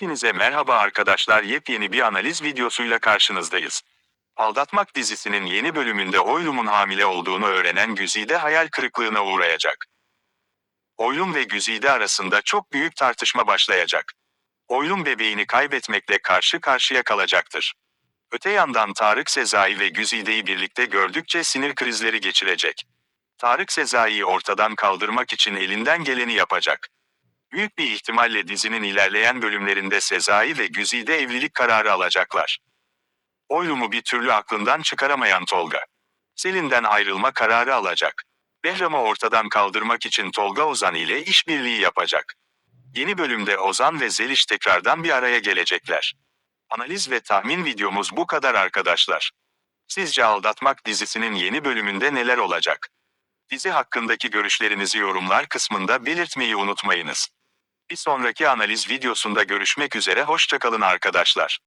Hepinize merhaba arkadaşlar yepyeni bir analiz videosuyla karşınızdayız. Aldatmak dizisinin yeni bölümünde Oylum'un hamile olduğunu öğrenen Güzide hayal kırıklığına uğrayacak. Oylum ve Güzide arasında çok büyük tartışma başlayacak. Oylum bebeğini kaybetmekle karşı karşıya kalacaktır. Öte yandan Tarık Sezai ve Güzide'yi birlikte gördükçe sinir krizleri geçirecek. Tarık Sezai'yi ortadan kaldırmak için elinden geleni yapacak. Büyük bir ihtimalle dizinin ilerleyen bölümlerinde Sezai ve Güzide evlilik kararı alacaklar. Oylum'u bir türlü aklından çıkaramayan Tolga. Selin'den ayrılma kararı alacak. Behram'ı ortadan kaldırmak için Tolga Ozan ile işbirliği yapacak. Yeni bölümde Ozan ve Zeliş tekrardan bir araya gelecekler. Analiz ve tahmin videomuz bu kadar arkadaşlar. Sizce Aldatmak dizisinin yeni bölümünde neler olacak? Dizi hakkındaki görüşlerinizi yorumlar kısmında belirtmeyi unutmayınız. Bir sonraki analiz videosunda görüşmek üzere hoşçakalın arkadaşlar.